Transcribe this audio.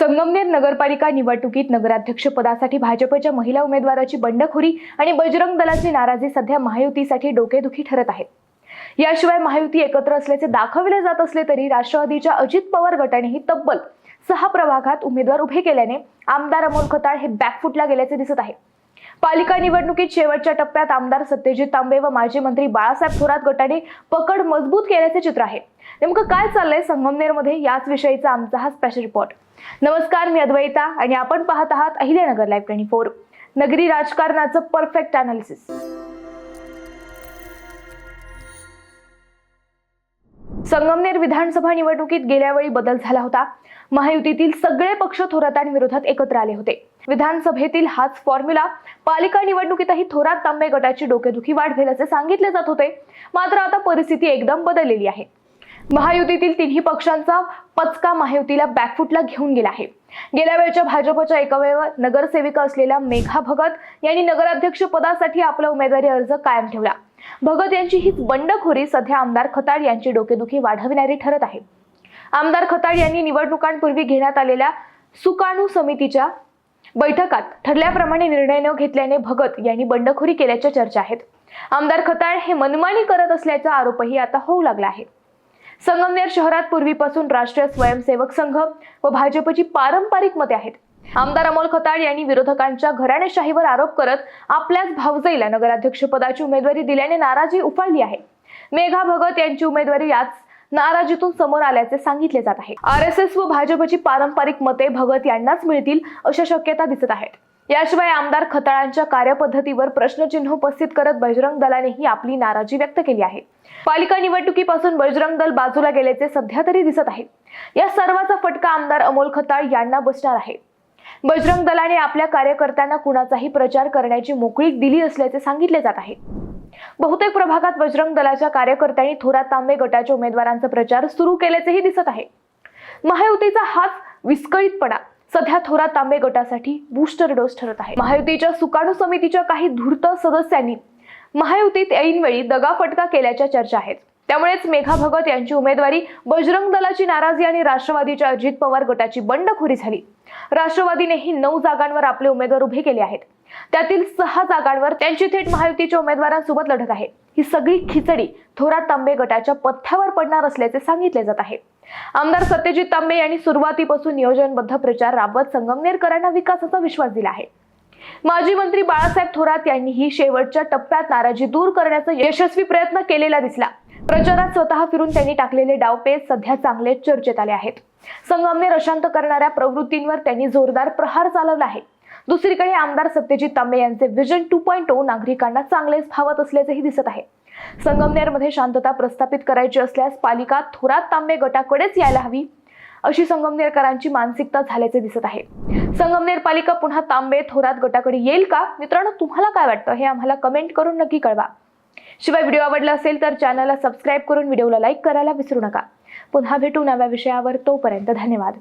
संगमनेर नगरपालिका निवडणुकीत नगराध्यक्ष पदासाठी भाजपच्या महिला उमेदवाराची बंडखोरी आणि बजरंग दलाची नाराजी सध्या महायुतीसाठी डोकेदुखी ठरत आहे याशिवाय महायुती एकत्र असल्याचे दाखविले जात असले तरी राष्ट्रवादीच्या अजित पवार गटानेही तब्बल सहा प्रभागात उमेदवार उभे केल्याने आमदार अमोल खताळ हे बॅकफुटला गेल्याचे दिसत आहे. पालिका निवडणुकीत शेवटच्या टप्प्यात आमदार सत्यजित तांबे व माजी मंत्री बाळासाहेब थोरात गटाने पकड मजबूत केल्याचे चित्र आहे. नेमकं काय चाललंय संगमनेरमध्ये याच विषयीचा आमचा हा स्पेशल रिपोर्ट नमस्कार मी अद्वैता आणि आपण पाहत आहात अहिल्यानगर लाईव्ह ट्वेंटी फोर नगरी राजकारणाचं परफेक्ट अनालिसिस संगमनेर विधानसभा निवडणुकीत गेल्या वेळी बदल झाला होता. महायुतीतील सगळे पक्ष थोरातांविरोधात एकत्र आले होते. विधानसभेतील हाच फॉर्म्युला पालिका निवडणुकीतही थोरात तांबे गटाची डोकेदुखी वाढवेल असे सांगितले जात होते. मात्र आता परिस्थिती एकदम बदललेली आहे. महायुतीतील तिन्ही पक्षांचा पचका महायुतीला बॅकफुटला घेऊन गेला आहे. गेल्या वेळच्या भाजपच्या एकमेव नगरसेविका असलेल्या मेघा भगत यांनी नगराध्यक्ष पदासाठी आपला उमेदवारी अर्ज कायम ठेवला. भगत यांची हीच बंडखोरी सध्या आमदार खताळ यांची डोकेदुखी वाढविणारी ठरत आहे. आमदार खताळ यांनी निवडणुकांपूर्वी घेण्यात आलेल्या सुकाणू समितीच्या बैठकात ठरल्याप्रमाणे निर्णय न घेतल्याने भगत यांनी बंडखोरी केल्याच्या चर्चा आहेत. आमदार खताळ हे मनमानी करत असल्याचा आरोपही आता होऊ लागला आहे. संगमनेर शहरात पूर्वीपासून राष्ट्रीय स्वयंसेवक संघ व भाजपची पारंपरिक मते आहेत. आमदार अमोल खताळ यांनी विरोधकांच्या घराणेशाहीवर आरोप करत आपल्याच भावजईला नगराध्यक्षपदाची उमेदवारी दिल्याने नाराजी उफाळली आहे. मेघा भगत यांची उमेदवारी याच नाराजीतून समोर आल्याचे सांगितले जात आहे. आर एस एस व भाजपची पारंपरिक मते भगत यांनाच मिळतील अशा शक्यता दिसत आहेत. याशिवाय आमदार खताळांच्या कार्यपद्धतीवर प्रश्नचिन्ह उपस्थित करत बजरंग दलानेही आपली नाराजी व्यक्त केली आहे. पालिका निवडणुकीपासून बजरंग दल बाजूला गेल्याचे सध्या तरी दिसत आहे. या सर्वाचा फटका आमदार अमोल खताळ यांना बसणार आहे. बजरंग दलाने आपल्या कार्यकर्त्यांना कुणाचाही प्रचार करण्याची मोकळीक दिली असल्याचे सांगितले जात आहे. बहुतेक प्रभागात बजरंग दलाच्या कार्यकर्त्यांनी थोरात तांबे गटाच्या उमेदवारांचा प्रचार सुरू केल्याचेही दिसत आहे. महायुतीचा हाच विस्कळीतपणा. सध्या थोरात तांबे गटासाठी बूस्टर डोस ठरत आहे. महायुतीच्या सुकाणू समितीच्या काही धूर्त सदस्यांनी महायुतीत ऐनवेळी दगाफटका केल्याच्या चर्चा आहेत. त्यामुळेच मेघा भगत यांची उमेदवारी बजरंग दलाची नाराजी आणि राष्ट्रवादीच्या अजित पवार गटाची बंडखोरी झाली. राष्ट्रवादीनेही नऊ जागांवर आपले उमेदवार उभे केले आहेत. त्यातील सहा जागांवर त्यांची थेट महायुतीच्या उमेदवारांसोबत लढत आहे. ही सगळी खिचडी थोरात तांबे गटाच्या पथ्यावर पडणार असल्याचे सांगितले जात आहे. आमदार सत्यजित तांबे यांनी सुरुवातीपासून नियोजनबद्ध प्रचार राबवत संगमनेरकरांना विकासाचा विश्वास दिला आहे. माजी मंत्री बाळासाहेब थोरात यांनीही शेवटच्या टप्प्यात नाराजी दूर करण्याचा यशस्वी प्रयत्न केलेला दिसला. प्रचारात स्वतः फिरून त्यांनी टाकलेले डावपेच सध्या चांगले चर्चेत आले आहेत. संगमनेर अशांत करणाऱ्या प्रवृत्तींवर त्यांनी जोरदार प्रहार चालवला आहे. दुसरीकडे आमदार सत्यजित तांबे यांचे विजन टू पॉईंट नागरिकांना चांगलेच भावत असल्याचेही दिसत आहे. संगमनेरमध्ये शांतता प्रस्थापित करायची असल्यास पालिका थोरात तांबे गटाकडेच यायला हवी अशी संगमनेरकरांची मानसिकता झाल्याचे दिसत आहे. संगमनेर पालिका पुन्हा तांबे थोरात गटाकडे येईल का? मित्रांनो तुम्हाला काय वाटतं? हे आम्हाला कमेंट करून नक्की कळवा. शिवाय व्हिडिओ आवडला असेल तर चॅनलला सबस्क्राईब करून व्हिडिओला लाईक करायला विसरू नका. पुन्हा भेटू नव्या विषयावर तोपर्यंत धन्यवाद.